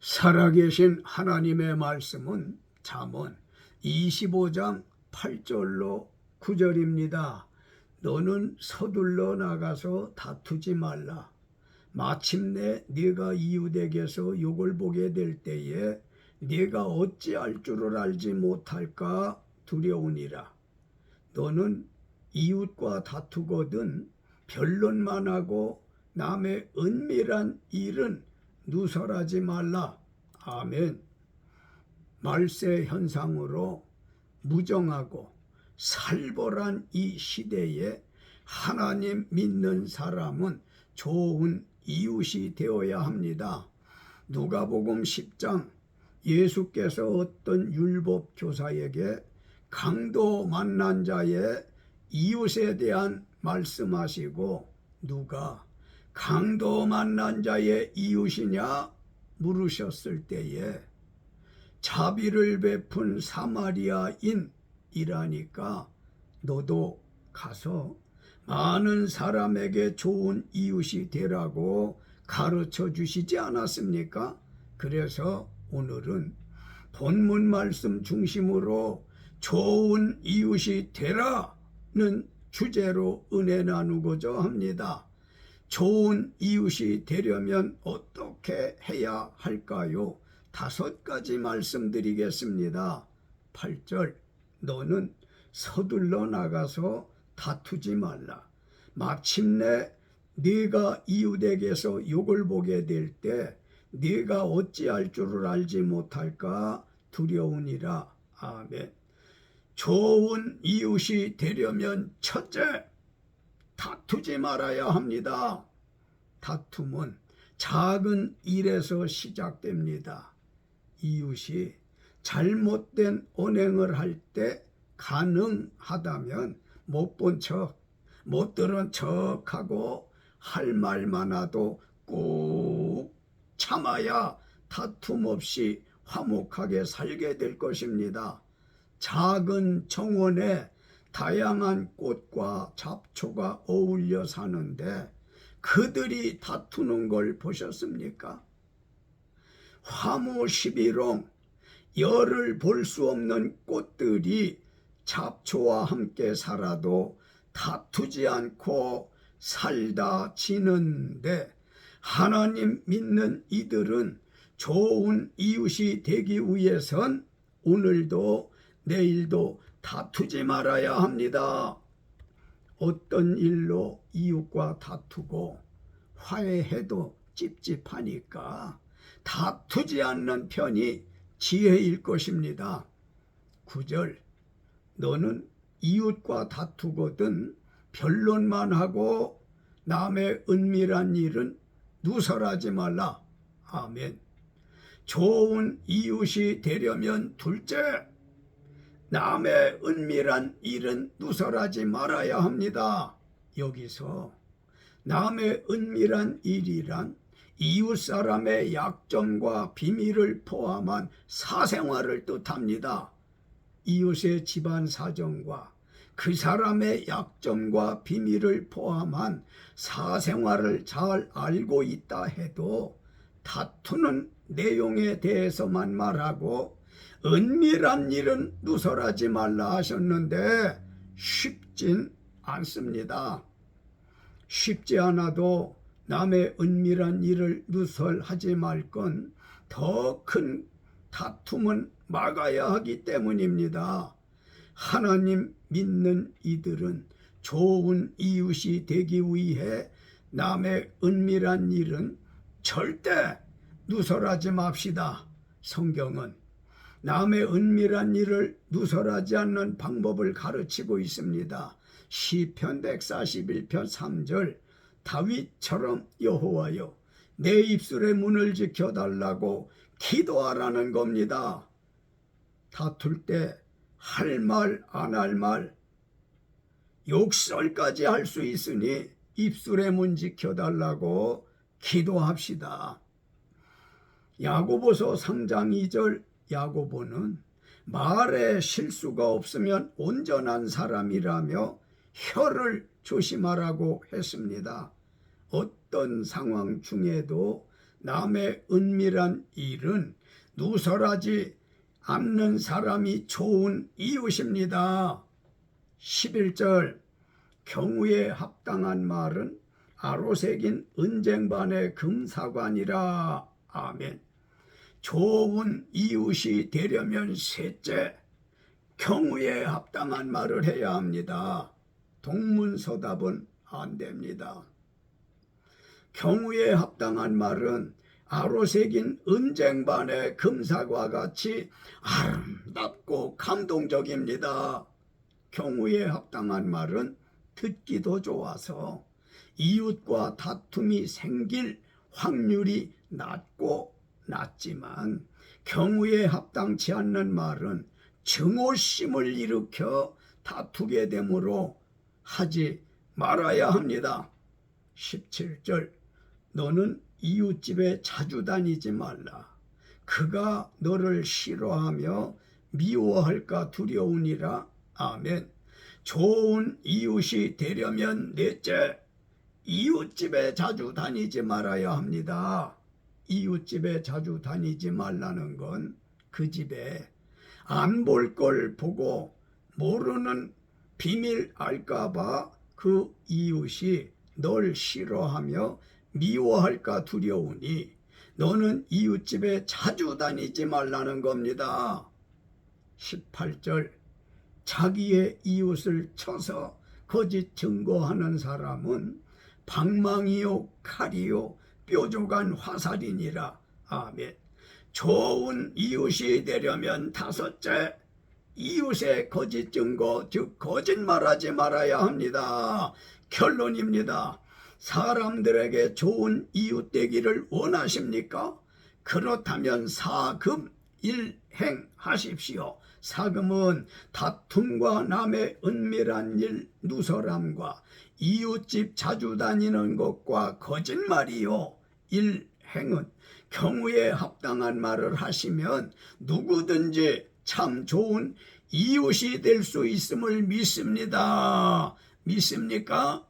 살아계신 하나님의 말씀은 잠언 25장 8절로 9절입니다. 너는 서둘러 나가서 다투지 말라. 마침내 네가 이웃에게서 욕을 보게 될 때에 네가 어찌할 줄을 알지 못할까 두려우니라. 너는 이웃과 다투거든 변론만 하고 남의 은밀한 일은 누설하지 말라. 아멘. 말세 현상으로 무정하고 살벌한 이 시대에 하나님 믿는 사람은 좋은 이웃이 되어야 합니다. 누가복음 10장 예수께서 어떤 율법 교사에게 강도 만난 자의 이웃에 대한 말씀하시고 누가 강도 만난 자의 이웃이냐 물으셨을 때에 자비를 베푼 사마리아인이라니까 너도 가서 많은 사람에게 좋은 이웃이 되라고 가르쳐 주시지 않았습니까? 그래서 오늘은 본문 말씀 중심으로 좋은 이웃이 되라는 주제로 은혜 나누고자 합니다. 좋은 이웃이 되려면 어떻게 해야 할까요? 다섯 가지 말씀드리겠습니다. 8절 너는 서둘러 나가서 다투지 말라. 마침내 네가 이웃에게서 욕을 보게 될 때 네가 어찌할 줄을 알지 못할까 두려우니라. 아멘. 좋은 이웃이 되려면 첫째 다투지 말아야 합니다. 다툼은 작은 일에서 시작됩니다. 이웃이 잘못된 언행을 할 때 가능하다면 못 본 척, 못 들은 척하고 할말 많아도 꾹 참아야 다툼 없이 화목하게 살게 될 것입니다. 작은 정원에 다양한 꽃과 잡초가 어울려 사는데 그들이 다투는 걸 보셨습니까? 화무 11홍 열을 볼 수 없는 꽃들이 잡초와 함께 살아도 다투지 않고 살다 지는데 하나님 믿는 이들은 좋은 이웃이 되기 위해선 오늘도 내일도 다투지 말아야 합니다. 어떤 일로 이웃과 다투고 화해해도 찝찝하니까 다투지 않는 편이 지혜일 것입니다. 9절 너는 이웃과 다투거든 변론만 하고 남의 은밀한 일은 누설하지 말라. 아멘. 좋은 이웃이 되려면 둘째 남의 은밀한 일은 누설하지 말아야 합니다. 여기서 남의 은밀한 일이란 이웃 사람의 약점과 비밀을 포함한 사생활을 뜻합니다. 이웃의 집안 사정과 그 사람의 약점과 비밀을 포함한 사생활을 잘 알고 있다 해도 다투는 내용에 대해서만 말하고 은밀한 일은 누설하지 말라 하셨는데 쉽진 않습니다. 쉽지 않아도 남의 은밀한 일을 누설하지 말 건 더 큰 다툼은 막아야 하기 때문입니다. 하나님 믿는 이들은 좋은 이웃이 되기 위해 남의 은밀한 일은 절대 누설하지 맙시다. 성경은 남의 은밀한 일을 누설하지 않는 방법을 가르치고 있습니다. 시편 141편 3절 다윗처럼 여호와여 내 입술의 문을 지켜 달라고 기도하라는 겁니다. 다툴 때 할 말 안 할 말 욕설까지 할 수 있으니 입술의 문 지켜 달라고 기도합시다. 야고보서 3장 2절 야고보는 말에 실수가 없으면 온전한 사람이라며 혀를 조심하라고 했습니다. 어떤 상황 중에도 남의 은밀한 일은 누설하지 않는 사람이 좋은 이웃입니다. 11절 경우에 합당한 말은 아로새긴 은쟁반의 금사관이라 아멘. 좋은 이웃이 되려면 셋째 경우에 합당한 말을 해야 합니다. 동문서답은 안 됩니다. 경우에 합당한 말은 아로새긴 은쟁반의 금사과 같이 아름답고 감동적입니다. 경우에 합당한 말은 듣기도 좋아서 이웃과 다툼이 생길 확률이 낮고 낮지만 경우에 합당치 않는 말은 증오심을 일으켜 다투게 되므로 하지 말아야 합니다. 17절 너는 이웃집에 자주 다니지 말라. 그가 너를 싫어하며 미워할까 두려우니라. 아멘. 좋은 이웃이 되려면 넷째 이웃집에 자주 다니지 말아야 합니다. 이웃집에 자주 다니지 말라는 건 그 집에 안 볼 걸 보고 모르는 비밀 알까봐 그 이웃이 널 싫어하며 미워할까 두려우니 너는 이웃집에 자주 다니지 말라는 겁니다. 18절 자기의 이웃을 쳐서 거짓 증거하는 사람은 방망이요 칼이요 뾰족한 화살이니라. 아멘. 좋은 이웃이 되려면 다섯째 이웃의 거짓 증거 즉 거짓말하지 말아야 합니다. 결론입니다. 사람들에게 좋은 이웃 되기를 원하십니까? 그렇다면 사금 일행하십시오. 사금은 다툼과 남의 은밀한 일 누설함과 이웃집 자주 다니는 것과 거짓말이요. 일행은 경우에 합당한 말을 하시면 누구든지 참 좋은 이웃이 될 수 있음을 믿습니다. 믿습니까?